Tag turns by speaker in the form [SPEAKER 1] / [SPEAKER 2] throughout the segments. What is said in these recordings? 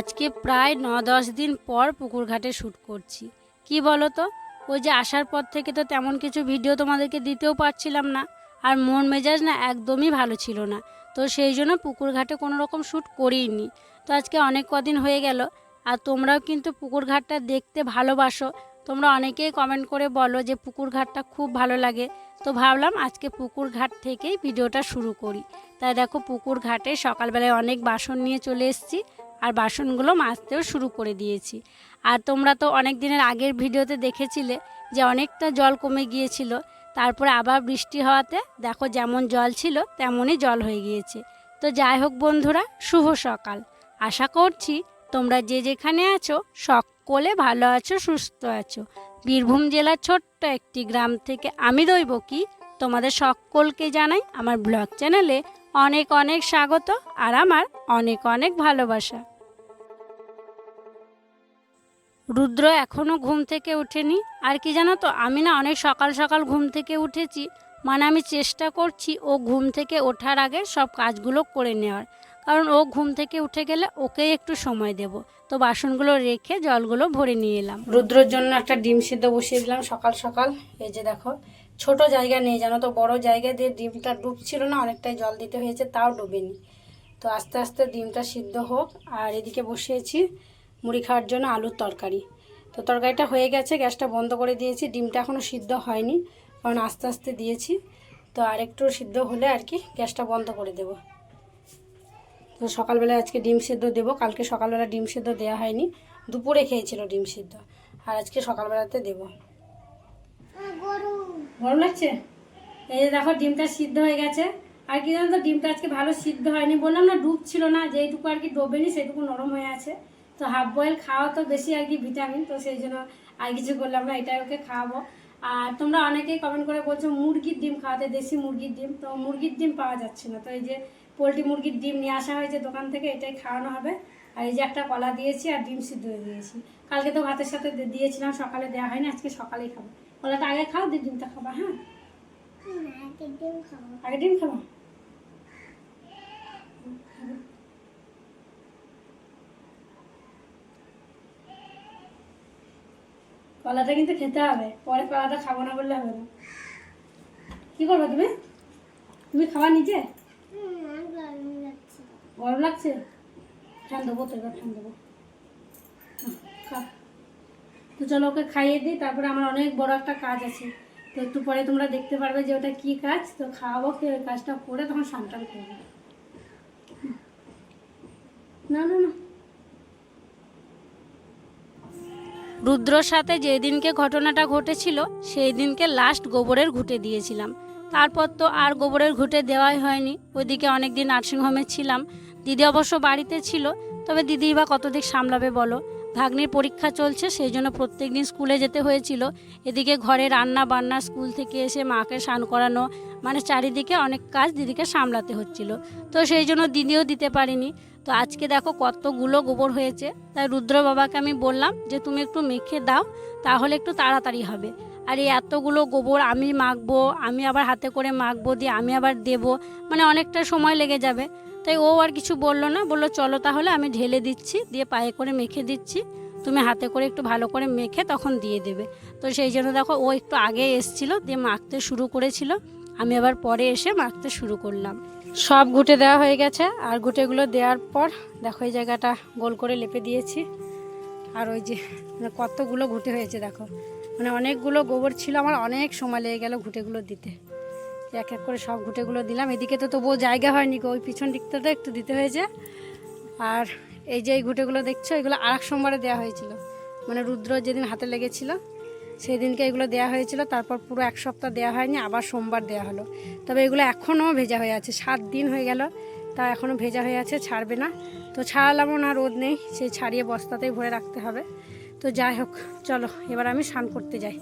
[SPEAKER 1] আজকে প্রায় ন দশ দিন পর পুকুর ঘাটে শ্যুট করছি। কি বলো তো ওই যে আসার পর থেকে তো তেমন কিছু ভিডিও তোমাদেরকে দিতেও পারছিলাম না। আর মন মেজাজ না একদমই ভালো ছিল না। তো সেই জন্য পুকুর ঘাটে কোনো রকম শ্যুট করিনি। তো আজকে অনেক কদিন হয়ে গেল। আর তোমরাও কিন্তু পুকুর ঘাটটা দেখতে ভালোবাসো। তোমরা অনেকেই কমেন্ট করে বলো যে পুকুর ঘাটটা খুব ভালো লাগে। তো ভাবলাম আজকে পুকুর ঘাট থেকেই ভিডিওটা শুরু করি। তাই দেখো পুকুর ঘাটে সকালবেলায় অনেক বাসন নিয়ে চলে এসেছি। আর বাসনগুলো মাজতেও শুরু করে দিয়েছি। আর তোমরা তো অনেক দিনের আগের ভিডিওতে দেখেছিলে যে অনেকটা জল কমে গিয়েছিল। তারপরে আবার বৃষ্টি হওয়াতে দেখো যেমন জল ছিল, তেমনই জল হয়ে গিয়েছে। তো যাই হোক বন্ধুরা, শুভ সকাল। আশা করছি তোমরা যে যেখানে আছো সকলে ভালো আছো, সুস্থ আছো। বীরভূম জেলার ছোট্ট একটি গ্রাম থেকে আমি দইব কি তোমাদের সকলকে জানাই আমার ব্লগ চ্যানেলে অনেক অনেক স্বাগত আর আমার অনেক অনেক ভালোবাসা। রুদ্র এখনও ঘুম থেকে ওঠেনি। আর কি জানো তো, আমি না অনেক সকাল সকাল ঘুম থেকে উঠেছি। মানে আমি চেষ্টা করছি ও ঘুম থেকে ওঠার আগে সব কাজগুলো করে নেওয়ার। কারণ ও ঘুম থেকে উঠে গেলে ওকে একটু সময় দেব। তো বাসনগুলো রেখে জলগুলো ভরে নিয়ে এলাম। রুদ্রর জন্য একটা ডিম সিদ্ধ বসিয়ে দিলাম সকাল সকাল। এই যে দেখো, ছোট জায়গা নেই জানো তো, বড় জায়গা দিয়ে ডিমটা ডুবছিল না, অনেকটাই জল দিতে হয়েছে, তাও ডুবেনি। তো আস্তে আস্তে ডিমটা সিদ্ধ হোক, আর এদিকে বসিয়েছি মুড়ি খাওয়ার জন্য আলুর তরকারি। তো তরকারিটা হয়ে গেছে, গ্যাসটা বন্ধ করে দিয়েছি, ডিমটা এখনও সিদ্ধ হয়নি, কারণ আস্তে আস্তে দিয়েছি। তো আরেকটু সিদ্ধ হলে আর কি গ্যাসটা বন্ধ করে দেবো। তো সকালবেলা আজকে ডিম সিদ্ধ দেবো, কালকে সকালবেলা ডিম সিদ্ধ দেওয়া হয়নি, দুপুরে খেয়েছিল ডিম সিদ্ধ, আর আজকে সকালবেলাতে দেবো। গরম লাগছে? এই দেখো, ডিমটা সিদ্ধ হয়ে গেছে। আর কি জানো তো, ডিমটা আজকে ভালো সিদ্ধ হয়নি, বললাম না ডুবছিল না, যেইটুকু আর কি ডোবেনি সেটুকু নরম হয়ে আছে। তো হাফ বয়েল খাওয়া তো বেশি আর কি ভিটামিন তো সেই জন্য আর কিছু করলাম না এটাই ওকে খাওয়াবো। আর তোমরা অনেকেই কমেন্ট করে বলছো মুরগির ডিম খাওয়াতে দেশি মুরগির ডিম তো মুরগির ডিম পাওয়া যাচ্ছে না। তো এই যে পোলট্রি মুরগির ডিম নিয়ে আসা হয়েছে দোকান থেকে এটাই খাওয়ানো হবে। আর এই যে একটা কলা দিয়েছি আর ডিম সিদ্ধ হয়ে দিয়েছি কালকে তো ভাতের সাথে দিয়েছিলাম সকালে দেওয়া হয়নি আজকে সকালেই খাব। কলাটা আগে খাও দিয়ে ডিমটা খাবা হ্যাঁ? আগে ডিম খাব? কলাটা কিন্তু খেতে হবে। পরে কলাটা খাব না বললে হবে না। কি করবে তুমি? তুমি খাওয়া নিজে? গরম লাগছে? ফ্যান দেবো তো এবার ফ্যান দেবো তো চলো ওকে খাইয়ে দিই, তারপরে আমার অনেক বড় একটা কাজ আছে। তো একটু পরে তোমরা দেখতে পারবে যে ওটা কী কাজ। তো খাওয়াবো খেয়ে ওই কাজটা করে তখন সান্তান করব। না না না। রুদ্রর সাথে যেদিনকে ঘটনাটা ঘটেছিল সেই দিনকে লাস্ট গোবরের ঘুঁটে দিয়েছিলাম। তারপর তো আর গোবরের ঘুঁটে দেওয়াই হয়নি। ওইদিকে অনেক দিন নার্সিংহোমে ছিলাম। দিদি অবশ্য বাড়িতে ছিল, তবে দিদি বা কতদিক সামলাবে বলো? ভাগ্নির পরীক্ষা চলছে সেই জন্য প্রত্যেক দিন স্কুলে যেতে হয়েছিল। এদিকে ঘরে রান্না বান্না স্কুল থেকে এসে মাকে স্নান করানো মানে চারিদিকে অনেক কাজ দিদিকে সামলাতে হচ্ছিল। তো সেই জন্য দিদিও দিতে পারিনি। তো আজকে দেখো কতগুলো গোবর হয়েছে। তাই রুদ্র বাবাকে আমি বললাম যে, তুমি একটু মেখে দাও, তাহলে একটু তাড়াতাড়ি হবে। আর এই এতগুলো গোবর আমি মাখবো, আমি আবার হাতে করে মাখবো, দিয়ে আমি আবার দেব মানে অনেকটা সময় লেগে যাবে। তাই ও আর কিছু বলল না, বলল, চলো তাহলে আমি ঢেলে দিচ্ছি, দিয়ে পায়ে করে মেখে দিচ্ছি। তুমি হাতে করে একটু ভালো করে মেখে তখন দিয়ে দেবে। তো সেই জন্য দেখো ও একটু আগে এসছিল, দিয়ে মাখতে শুরু করেছিল। আমি আবার পরে এসে মাখতে শুরু করলাম। সব ঘুটে দেওয়া হয়ে গেছে। আর ঘুটেগুলো দেওয়ার পর দেখো এই জায়গাটা গোল করে লেপে দিয়েছি। আর ওই যে মানে কতগুলো ঘুটে হয়েছে দেখো। মানে অনেকগুলো গোবর ছিল, আমার অনেক সময় লেগে গেল ঘুটেগুলো দিতে। এক এক করে সব ঘুটেগুলো দিলাম। এদিকে তো তবুও জায়গা হয়নি ওই পিছন দিকটা তো একটু দিতে হয়েছে। আর এই যে এই ঘুটেগুলো দেখছ, এগুলো আর এক সোমবারে দেওয়া হয়েছিল। মানে রুদ্র যেদিন হাতে লেগেছিল সেই দিনকে এগুলো দেওয়া হয়েছিল, তারপর পুরো এক সপ্তাহ দেওয়া হয়নি, আবার সোমবার দেওয়া হলো। তবে এগুলো এখনও ভেজা হয়ে আছে, সাত দিন হয়ে গেল, তা এখনও ভেজা হয়ে আছে, ছাড়বে না। তো ছাড়ালামও না, রোদ নেই সেই ছাড়িয়ে বস্তাতেই ভরে রাখতে হবে। তো যাই হোক, চলো, এবার আমি স্নান করতে যাই।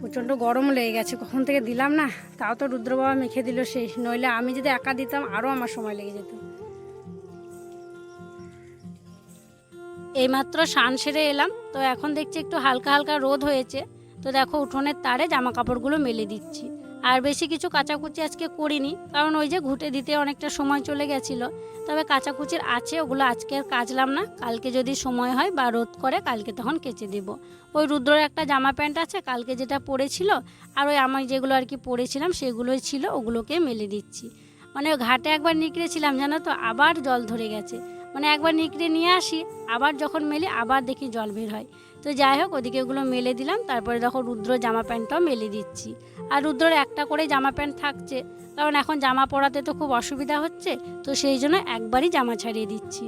[SPEAKER 1] প্রচণ্ড গরম লেগে গেছে, কখন থেকে দিলাম না, তাও তো রুদ্রবাবা মেখে দিল সেই, নইলে আমি যদি একা দিতাম, আরও আমার সময় লেগে যেত। এইমাত্র সান সেরে এলাম, তো এখন দেখছি একটু হালকা হালকা রোদ হয়েছে। তো দেখো উঠোনের তারে জামা কাপড়গুলো মেলে দিচ্ছি। আর বেশি কিছু কাচাকুচি আজকে করিনি, কারণ ওই যে ঘুটে দিতে অনেকটা সময় চলে গেছিল। তবে কাচাকুচির আছে, ওগুলো আজকে আর কাচলাম না। কালকে যদি সময় হয় বা রোদ করে, কালকে তখন কেচে দেব। ওই রুদ্রর একটা জামা প্যান্ট আছে, কালকে যেটা পরেছিল, আর ওই আমি যেগুলো আর কি পরেছিলাম, সেগুলোই ছিল, ওগুলোকে মেলে দিচ্ছি। মানে ঘাটে একবার নিকড়েছিলাম জানো তো? আবার জল ধরে গেছে। মানে একবার নিকড়ে নিয়ে আসি, আবার যখন মেলি আবার দেখি জল বের হয়। তো যাই হোক, ওদিকে ওগুলো মেলে দিলাম, তারপরে দেখো রুদ্র জামা প্যান্টটাও মেলে দিচ্ছি। আর রুদ্রর একটা করে জামা প্যান্ট থাকছে, কারণ এখন জামা পরাতে তো খুব অসুবিধা হচ্ছে, তো সেই জন্য একবারই জামা ছাড়িয়ে দিচ্ছি।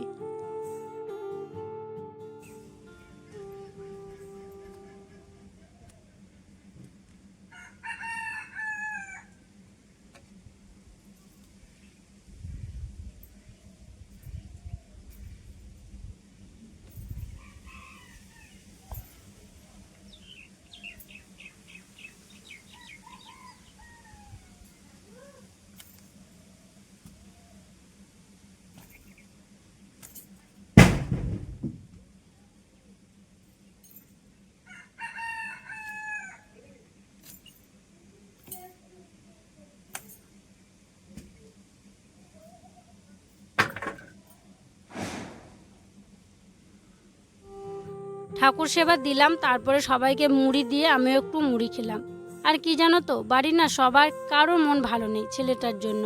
[SPEAKER 1] ঠাকুর সেবা দিলাম, তারপরে সবাইকে মুড়ি দিয়ে আমিও একটু মুড়ি খেলাম। আর কি জানো তো, বাড়ির না সবার কারোর মন ভালো নেই ছেলেটার জন্য।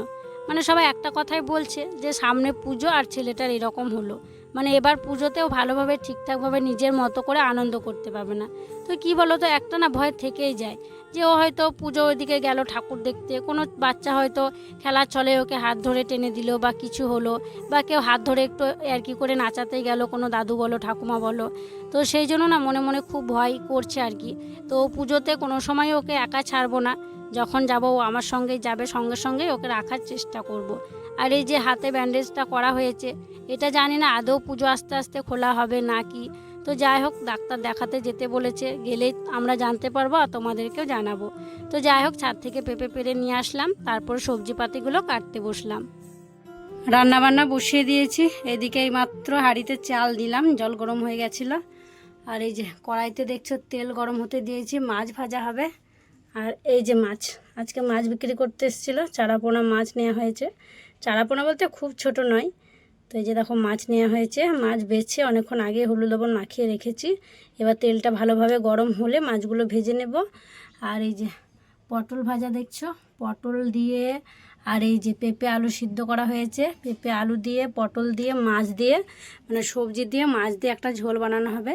[SPEAKER 1] মানে সবাই একটা কথাই বলছে যে, সামনে পুজো আর ছেলেটার এরকম হলো। মানে এবার পুজোতেও ভালোভাবে ঠিকঠাকভাবে নিজের মতো করে আনন্দ করতে পারবে না। তো কি বলো তো একটা না ভয় থেকেই যায় যে ও হয়তো পুজো ওইদিকে গেল ঠাকুর দেখতে, কোনো বাচ্চা হয়তো খেলার চলে ওকে হাত ধরে টেনে দিল বা কিছু হলো বা কেউ হাত ধরে একটু আর কি করে নাচাতে গেল, কোনো দাদু বলো, ঠাকুমা বলো। তো সেই জন্য না মনে মনে খুব ভয় করছে আর কি। তো পুজোতে কোনো সময় ওকে একা ছাড়বো না, যখন যাব ও আমার সঙ্গেই যাবে, সঙ্গে সঙ্গেই ওকে রাখার চেষ্টা করব। আর এই যে হাতে ব্যান্ডেজটা করা হয়েছে, এটা জানি না আদৌ পুজো আস্তে আস্তে খোলা হবে না কি। তো যাই হোক, ডাক্তার দেখাতে যেতে বলেছে গেলেই আমরা জানতে পারব আর তোমাদেরকেও জানাব। তো যাই হোক, ছাদ থেকে পেঁপে পেরে নিয়ে আসলাম, তারপর সবজি পাতিগুলো কাটতে বসলাম। রান্না বান্না বসিয়ে দিয়েছি, এদিকে এই মাত্র হাঁড়িতে চাল দিলাম, জল গরম হয়ে গেছিল। আর এই যে কড়াইতে দেখছ তেল গরম হতে দিয়েছি, মাছ ভাজা হবে। আর এই যে মাছ, আজকে মাছ বিক্রি করতে এসেছিল, চারাপোনা মাছ নেওয়া হয়েছে। চারাপোনা বলতে খুব ছোট নয়, তো এই যে দেখো মাছ নেওয়া হয়েছে। মাছ বেছে অনেকক্ষণ আগে হলুদ লবণ মাখিয়ে রেখেছি। এবার তেলটা ভালোভাবে গরম হলে মাছগুলো ভেজে নেব। আর এই যে পটল ভাজা দেখছ? পটল দিয়ে আর এই যে পেঁপে আলু সিদ্ধ করা হয়েছে। পেঁপে আলু দিয়ে, পটল দিয়ে, মাছ দিয়ে মানে সবজি দিয়ে, মাছ দিয়ে একটা ঝোল বানানো হবে।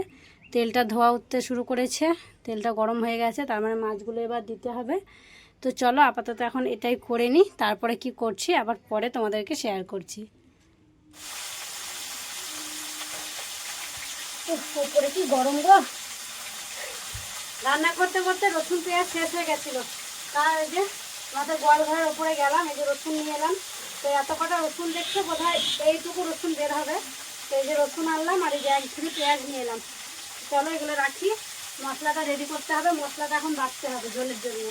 [SPEAKER 1] তেলটা ধোয়া উঠতে শুরু করেছে। তেলটা গরম হয়ে গেছে, তার মানে মাছগুলো এবার দিতে হবে। তো চলো আপাতত এখন এটাই করে নিই, তারপরে কি করছি, আবার পরে তোমাদেরকে শেয়ার করছি। উপরে কি গরম গো। রান্না করতে করতে রসুন পেঁয়াজ শেষ হয়ে গেছিল। তার যে আমাদের গোয়াল ঘরের উপরে গেলাম, এই যে রসুন নিয়ে এলাম। তো এত কটা রসুন দেখছ, বোধহয় এইটুকু রসুন বের হবে। তো এই যে রসুন আনলাম, আর এই যে এক পেঁয়াজ নিয়ে এলাম। চলো এগুলো রাখি। মশলাটা রেডি করতে হবে, মশলাটা এখন বাটতে হবে ঝোলের জন্য।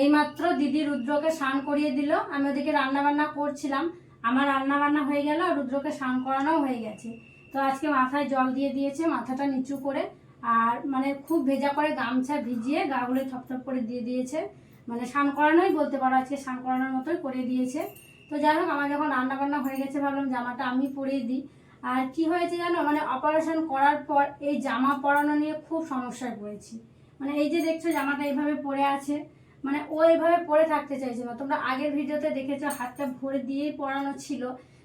[SPEAKER 1] এইমাত্র দিদি রুদ্রকে স্নান করিয়ে দিল, আমি ওদিকে রান্না বান্না করছিলাম, আমার রান্না বান্না হয়ে গেল রুদ্রকে স্নান করানো হয়ে গেছে। তো আজকে মাথায় জল দিয়ে দিয়েছে, মাথাটা নিচু করে, আর মানে খুব ভেজা করে গামছা ভিজিয়ে গাগুলো থপথপ করে দিয়ে দিয়েছে। মানে স্নান করানোই বলতে পারো, আজকে স্নান করানোর মতোই করে দিয়েছে। তো যাই হোক, আমার যখন রান্না বান্না হয়ে গেছে, ভাবলাম জামাটা আমি পরিয়ে দিই। আর কি হয়েছে জানো? মানে অপারেশন করার পর এই জামা পরানো নিয়ে খুব সমস্যায় পড়েছি। মানে এই যে দেখছ জামাটা এইভাবে পরে আছে মানে ও এইভাবে পরে থাকতে চাইছে তোমরা আগের ভিডিওতে দেখেছ হাতটা ভরে দিয়েই পরানো ছিল।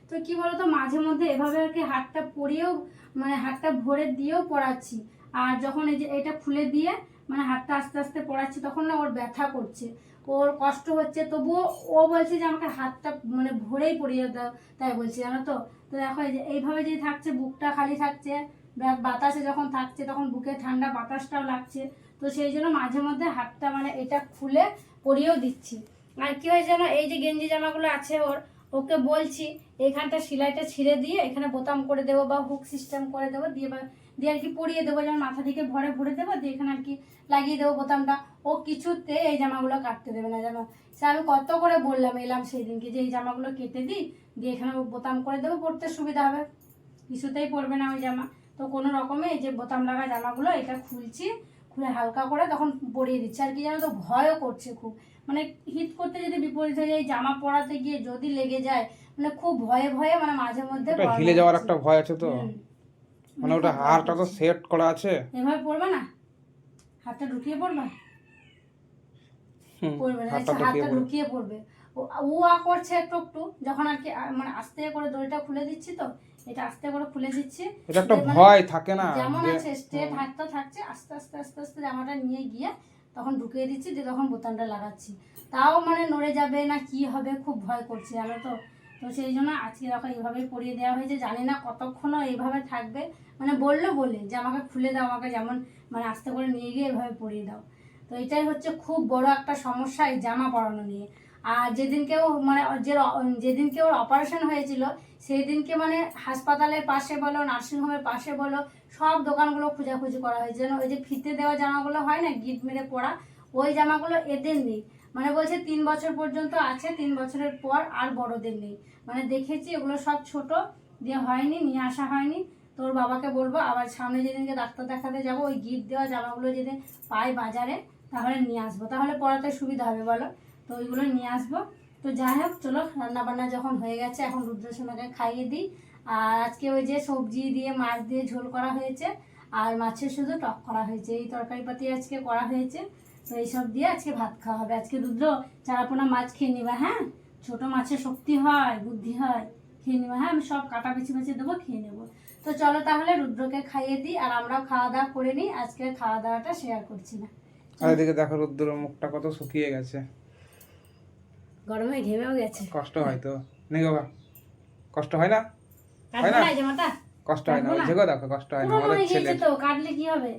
[SPEAKER 1] তো কি বলতো, মাঝে মধ্যে এভাবে আর কি হাতটা পরিয়েও মানে হাতটা ভরে দিয়েও পরাচ্ছি। আর যখন এই যে এটা খুলে দিয়ে মানে হাতটা আস্তে আস্তে পড়াচ্ছি তখন না ওর ব্যথা করছে। ওর কষ্ট হচ্ছে, তবুও ও বলছে যে আমাকে হাতটা মানে ভরেই পরিয়ে দাও তাই বলছি, জানো তো? তো দেখো এইভাবে যে থাকছে, বুকটা খালি থাকছে বাতাসে যখন থাকছে, তখন বুকে ঠান্ডা বাতাসটাও লাগছে, তো সেই জন্য মাঝে মধ্যে হাতটা মানে এটা খুলে পরিয়েও দিচ্ছি। আর কি হয় যেন এই যে গেঞ্জি জামাগুলো আছে ওর, ওকে বলছি এখানটা সেলাইটা ছিঁড়ে দিয়ে এখানে বোতাম করে দেবো বা হুক সিস্টেম করে দেবো, দিয়ে বা দিয়ে আর কি পরিয়ে দেবো যেমন মাথা থেকে ভরে ভরে দেবো দিয়ে এখানে আর কি লাগিয়ে দেবো বোতামটা। ও কিছুতে এই জামাগুলো কাটতে দেবে না জানো? সে আমি কত করে বললাম এলাম সেই দিনকে যে এই জামাগুলো কেটে দিই দিয়ে এখানে বোতাম করে দেবো পরতে সুবিধা হবে। কিছুতেই পরবে না ওই জামা। তো কোনো রকমে এই যে বোতাম লাগা জামাগুলো এটা খুলছি খুলে হালকা করে তখন পরিয়ে দিচ্ছে। আর কি জানো তো ভয়ও করছে খুব। মানে হিট করতে যদি বিপরীত হয়ে যায় জামা পরাতে গিয়ে যদি লেগে যায় মানে খুব ভয়ে ভয়ে মানে মাঝে মধ্যে
[SPEAKER 2] হিলে যাওয়ার একটা ভয় আছে তো। মানে ওটা হাড়টা তো সেট করা আছে।
[SPEAKER 1] এভাবে পড়বে না? হাতটা ঢুকিয়ে পড়বা? পড়বে না
[SPEAKER 2] হাতটা
[SPEAKER 1] আচ্ছা,
[SPEAKER 2] ঢুকিয়ে পড়বে।
[SPEAKER 1] ও আ করছে একটু একটু যখন আর কি মানে আস্তে করে দড়িটা খুলে দিচ্ছি তো এটা আস্তে করে খুলে দিচ্ছি।
[SPEAKER 2] এটা একটা ভয় থাকে না
[SPEAKER 1] যেমন আছে স্ট্রেট হাতটা থাকছে আস্তে আস্তে আস্তে আস্তে জামাটা নিয়ে গিয়ে তখন ঢুকিয়ে দিচ্ছি দিয়ে তখন বোতামটা লাগাচ্ছি। তাও মানে নড়ে যাবে না কি হবে খুব ভয় করছে জানো তো? তো সেই জন্য আজকে দেখো এইভাবে পরিয়ে দেওয়া হয়েছে। জানি না কতক্ষণও এইভাবে থাকবে। মানে বলল বলে যে, আমাকে খুলে দাও, আমাকে যেমন মানে আস্তে করে নিয়ে গিয়ে এভাবে পরিয়ে দাও। তো এটাই হচ্ছে খুব বড় একটা সমস্যা এই জামা পরানো নিয়ে। আর যেদিনকে ও মানে যে যেদিনকে ওর অপারেশন হয়েছিল, সেই দিনকে মানে হাসপাতালের পাশে বলো, নার্সিংহোমের পাশে বলো, সব দোকানগুলো খোঁজাখুঁজি করা হয়েছে। যেন ওই যে ফিতে দেওয়া জামাগুলো হয় না, গিট মেরে পরা ওই জামাগুলো এদের নেই। মানে বলছে তিন বছর পর্যন্ত আছে, তিন বছরের পর আর বড়দের নেই। মানে দেখেছি এগুলো সব ছোট, দিয়ে হয়নি, নিয়ে আসা হয়নি। তোর বাবাকে বলব, আবার সামনে যেদিনকে ডাক্তার দেখাতে যাব, ওই গিট দেওয়া জামাগুলো যদি পাই বাজারে, তাহলে নিয়ে আসব। তাহলে পড়াতে সুবিধা হবে, বলো? তো ওইগুলো নিয়ে আসব। তো যাই হোক, চলো রান্না বান্না যখন হয়ে গেছে, এখন রুদ্রসোনাকে খাইয়ে দিই। আর আজকে ওই যে সবজি দিয়ে, মাছ দিয়ে ঝোল করা হয়েছে, আর মাছের শুধু টক করা হয়েছে। এই তরকারি পাতি আজকে করা হয়েছে। তো এইসব দিয়ে আজকে ভাত খাওয়া হবে। আজকে রুদ্র চারাপোনা মাছ খেয়ে নিবা হ্যাঁ? ছোট মাছের শক্তি হয় বুদ্ধি হয় খেয়ে নিবা হ্যাঁ? আমি সব কাটা বেছে বেছে দেবো খেয়ে নেব। তো চলো তাহলে রুদ্রকে খাইয়ে দিই আর আমরাও খাওয়া দাওয়া করে নিই। আজকে খাওয়া দাওয়াটা শেয়ার করছি না।
[SPEAKER 2] আর এদিকে দেখো রুদ্র মুখটা কত শুকিয়ে গেছে।
[SPEAKER 1] গরমে ঘেমেও গেছে।
[SPEAKER 2] কষ্ট হয় তো। নেই বাবা কষ্ট হয় না?
[SPEAKER 1] কাটবো
[SPEAKER 2] না? কষ্ট হয় না। দেখো কষ্ট হয় না। আমাদের ছেলে।
[SPEAKER 1] তো কাটলে কি হবে?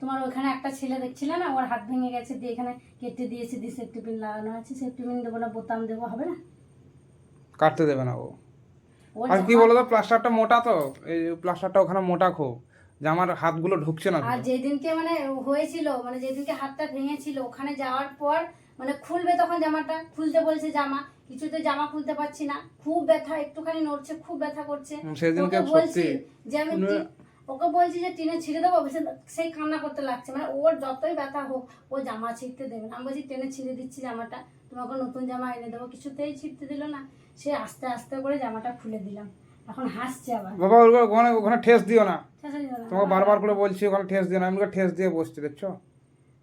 [SPEAKER 1] তোমার ওখানে একটা ছেলে দেখছিলে না? ওর হাত ভেঙে গেছে দিয়ে এখানে কেটে দিয়েছে দিয়ে সেফটি পিন লাগানো আছে। সেফটি পিন দেবো না বোতাম দেবো হবে না?
[SPEAKER 2] কাটতে দেবে না ও। আর কি
[SPEAKER 1] জামা-
[SPEAKER 2] বলো তো প্লাস্টারটা মোটা তো। এই প্লাস্টারটা ওখানে মোটা খুব। জামার হাতগুলো ঢুকছে না
[SPEAKER 1] আর যেদিনকে মানে হয়েছিল মানে যেদিনকে হাতটা ভেঙেছিল ওখানে যাওয়ার পর মানে খুলবে তখন জামাটা? খুলতে বলছে জামা। কিছুতে জামা খুলতে পারছি না। খুব ব্যথা একটুখানি নড়ছে খুব ব্যথা করছে।
[SPEAKER 2] সেদিনকে
[SPEAKER 1] বলছি যে আমি ওকে বলছি যে টেনে ছিঁড়ে দেবো সেই কান্না করতে লাগছে। মানে ওর যতই ব্যথা হোক ও জামা ছিঁড়তে দেবে না। আমি বলছি টেনে ছিঁড়ে দিচ্ছি জামাটা। তোমাকে নতুন জামা এনে দেবো। কিছুতেই ছিঁড়তে দিল না। সে আস্তে আস্তে করে জামাটা খুলে দিলাম। এখন হাসছে আবার।
[SPEAKER 2] বাবা ওখানে ওখানে ঠেস দিও না। তোমাকে বারবার করে বলছি ওখানে ঠেস দিও না। আমি ঠেস দিয়ে বসছি দেখছ?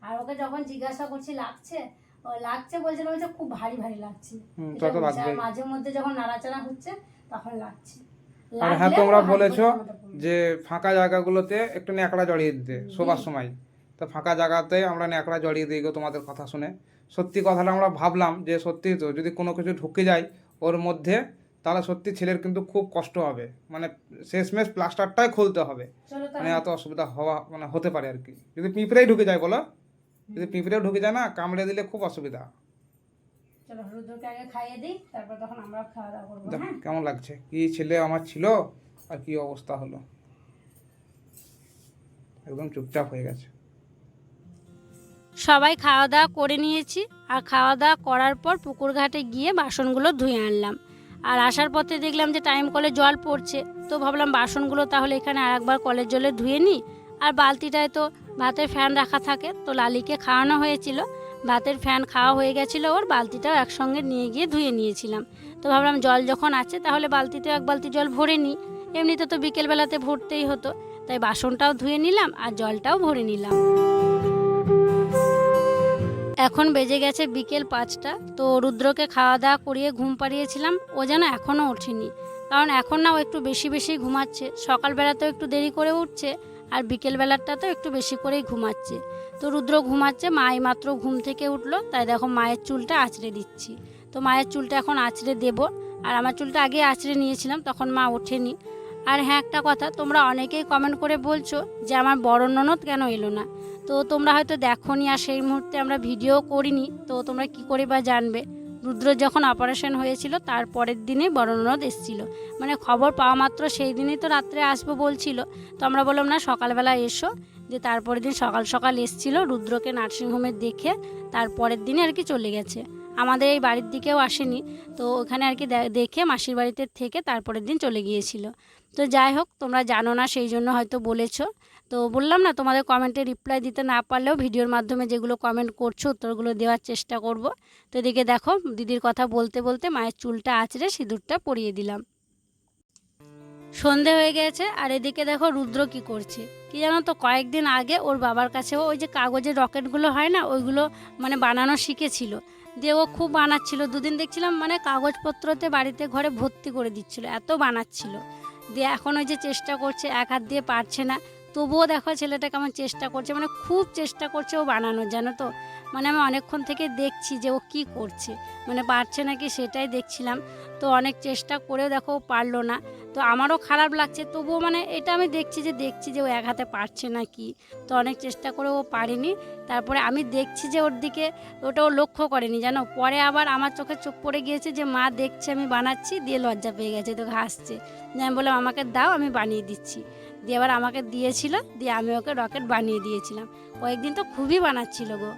[SPEAKER 1] আর ওকে যখন জিজ্ঞাসা করছি লাগছে? ও লাগছে বলছে বলছে খুব ভারী ভারী লাগছে। মাঝে মধ্যে যখন নাড়াচাড়া হচ্ছে তখন লাগছে।
[SPEAKER 2] আর হ্যাঁ তোমরা বলেছ। যে ফাঁকা জায়গাগুলোতে একটু ন্যাকড়া জড়িয়ে দিতে শোবার সময়। তো ফাঁকা জায়গাতে আমরা ন্যাকড়া জড়িয়ে দিই গো তোমাদের কথা শুনে। সত্যি কথাটা আমরা ভাবলাম যে সত্যি তো যদি কোনো কিছু ঢুকে যায় ওর মধ্যে তাহলে সত্যি ছেলের কিন্তু খুব কষ্ট হবে। মানে শেষমেশ প্লাস্টারটাই খুলতে হবে। মানে এত অসুবিধা হওয়া মানে হতে পারে আর কি। যদি পিঁপড়েই ঢুকে যায় বলো? যদি পিঁপড়েও ঢুকে যায় না কামড়ে দিলে খুব অসুবিধা।
[SPEAKER 1] চলো রুদ্রকে আগে খাইয়ে দিই তারপর তখন আমরা খাওয়া দাওয়া করব হ্যাঁ?
[SPEAKER 2] কেমন লাগছে? কি ছেলে আমার ছিল আর কি অবস্থা হলো? একদম চুপচাপ হয়ে গেছে।
[SPEAKER 1] সবাই খাওয়া দাওয়া করে নিয়েছি আর খাওয়া দাওয়া করার পর পুকুর ঘাটে গিয়ে বাসনগুলো ধুয়ে আনলাম। আর আসার পথে দেখলাম যে টাইম কলে জল পড়ছে তো ভাবলাম বাসনগুলো তাহলে এখানে আরেকবার কলের জলে ধুয়ে নিই। আর বালতিটায় তো ভাতের ফ্যান রাখা থাকে তো লালিকে খাওয়ানো হয়েছিল। ভাতের ফ্যান খাওয়া হয়ে গেছিল, ওর বালতিটাও একসঙ্গে নিয়ে গিয়ে ধুয়ে নিয়েছিলাম। তো ভাবলাম জল যখন আছে তাহলে বালতিতে এক বালতি জল ভরে নিই। এমনিতে তো বিকেলবেলাতে ভরতেই হতো। তাই বাসনটাও ধুয়ে নিলাম আর জলটাও ভরে নিলাম। এখন বেজে গেছে বিকেল পাঁচটা। তো রুদ্রকে খাওয়া দাওয়া করিয়ে ঘুম পাড়িয়েছিলাম। ও যেন এখনও ওঠেনি। কারণ এখন না ও একটু বেশি বেশি ঘুমাচ্ছে। সকালবেলাতেও একটু দেরি করে উঠছে আর বিকেলবেলাটা তো একটু বেশি করেই ঘুমাচ্ছে। তো রুদ্র ঘুমাচ্ছে, মা মাত্র ঘুম থেকে উঠল, তাই দেখো মায়ের চুলটা আঁচড়ে দিচ্ছি। তো মায়ের চুলটা এখন আঁচড়ে দেব, আর আমার চুলটা আগে আঁচড়ে নিয়েছিলাম, তখন মা ওঠেনি। আর হ্যাঁ একটা কথা, তোমরা অনেকেই কমেন্ট করে বলছো যে আমার বড় ননদ কেন এলো না? তো তোমরা হয়তো দেখোনি, আর সেই মুহূর্তে আমরা ভিডিও করিনি, তো তোমরা কি করে বা জানবে? রুদ্র যখন অপারেশন হয়েছিল, তার পরের দিনে বড় ননদ এসেছিল। মানে খবর পাওয়া মাত্র সেই দিনই তো রাত্রে আসব বলছিল। তো আমরা বললাম, না সকালবেলা এসো। যে তারপরের দিন সকাল সকাল এসছিল রুদ্রকে নার্সিংহোমে দেখে তারপরের দিনে আর কি চলে গেছে। আমাদের এই বাড়ির দিকেও আসেনি, তো ওখানে আর কি দেখে মাসির বাড়িতে থেকে তারপরের দিন চলে গিয়েছিল। তো যাই হোক, তোমরা জানো না, সেই জন্য হয়তো বলেছ। তো বললাম না, তোমাদের কমেন্টে রিপ্লাই দিতে না পারলেও ভিডিওর মাধ্যমে যেগুলো কমেন্ট করছ, উত্তরগুলো দেওয়ার চেষ্টা করব। তো এদিকে দেখো, দিদির কথা বলতে বলতে মায়ের চুলটা আঁচড়ে সিঁদুরটা পরিয়ে দিলাম। সন্ধে হয়ে গেছে, আর এদিকে দেখো রুদ্র কি করছে। কি জানো তো, কয়েকদিন আগে ওর বাবার কাছেও ওই যে কাগজের রকেটগুলো হয় না, ওইগুলো মানে বানানো শিখেছিল। দিয়ে ও খুব বানাচ্ছিল। দুদিন দেখছিলাম মানে কাগজপত্রতে বাড়িতে ঘরে ভর্তি করে দিচ্ছিল, এত বানাচ্ছিল। দিয়ে এখন ওই যে চেষ্টা করছে, এক হাত দিয়ে পারছে না। তবুও দেখো ছেলেটা কেমন চেষ্টা করছে মানে খুব চেষ্টা করছে ও বানানোর জানো তো। মানে আমি অনেকক্ষণ থেকে দেখছি যে ও কি করছে। মানে পারছে নাকি সেটাই দেখছিলাম। তো অনেক চেষ্টা করেও দেখো ও পারল না। তো আমারও খারাপ লাগছে। তবুও মানে এটা আমি দেখছি যে দেখছি যে ও এক হাতে পারছে না কি। তো অনেক চেষ্টা করে ও পারেনি। তারপরে আমি দেখছি যে ওর দিকে ওটা ও লক্ষ্য করেনি, জানো? পরে আবার আমার চোখে চোখ পড়ে গিয়েছে যে, মা, দেখছে আমি বানাচ্ছি। দিয়ে লজ্জা পেয়ে গেছে তো হাসছে। আমি বললাম, আমাকে দাও, আমি বানিয়ে দিচ্ছি। দিয়ে আবার আমাকে দিয়েছিল, দিয়ে আমি ওকে রকেট বানিয়ে দিয়েছিলাম। কয়েকদিন তো খুবই বানাচ্ছিল গো।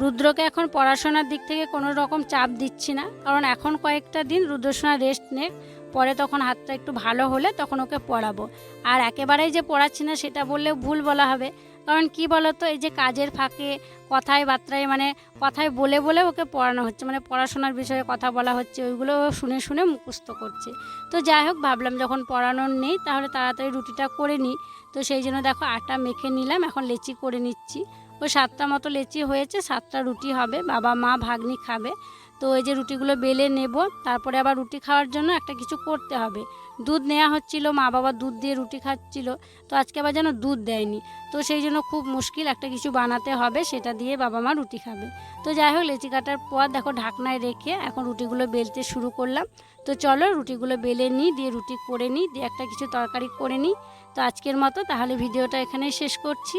[SPEAKER 1] রুদ্রকে এখন পড়াশোনার দিক থেকে কোনো রকম চাপ দিচ্ছি না। কারণ এখন কয়েকটা দিন রুদ্রসোনা রেস্ট নে পরে তখন হাতটা একটু ভালো হলে তখন ওকে পড়াবো। আর একেবারেই যে পড়াচ্ছি না, সেটা বললেও ভুল বলা হবে। কারণ কি বলতো, এই যে কাজের ফাঁকে কথায় বার্তায় মানে কথায় বলে বলে ওকে পড়ানো হচ্ছে মানে পড়াশোনার বিষয়ে কথা বলা হচ্ছে, ওইগুলো ও শুনে শুনে মুখস্থ করছে। তো যাই হোক, ভাবলাম যখন পড়ানোর নেই, তাহলে তাড়াতাড়ি রুটিটা করে নিই। তো সেই জন্য দেখো, আটা মেখে নিলাম, এখন লেচি করে নিচ্ছি। ওই সাতটা মতো লেচি হয়েছে, সাতটা রুটি হবে, বাবা মা ভাগ্নি খাবে। তো এই যে রুটিগুলো বেলে নেব, তারপরে আবার রুটি খাওয়ার জন্য একটা কিছু করতে হবে। দুধ নেওয়া হচ্ছিল, মা বাবা দুধ দিয়ে রুটি খাচ্ছিল, তো আজকে আবার যেন দুধ দেয়নি। তো সেই জন্য খুব মুশকিল একটা কিছু বানাতে হবে, সেটা দিয়ে বাবা মা রুটি খাবে। তো যাই হোক, লেচি কাটার পর দেখো ঢাকনায় রেখে এখন রুটিগুলো বেলতে শুরু করলাম। তো চলো রুটিগুলো বেলে নিই, দিয়ে রুটি করে নিই, দিয়ে একটা কিছু তরকারি করে নিই। তো আজকের মতো, তাহলে ভিডিওটা এখানেই শেষ করছি।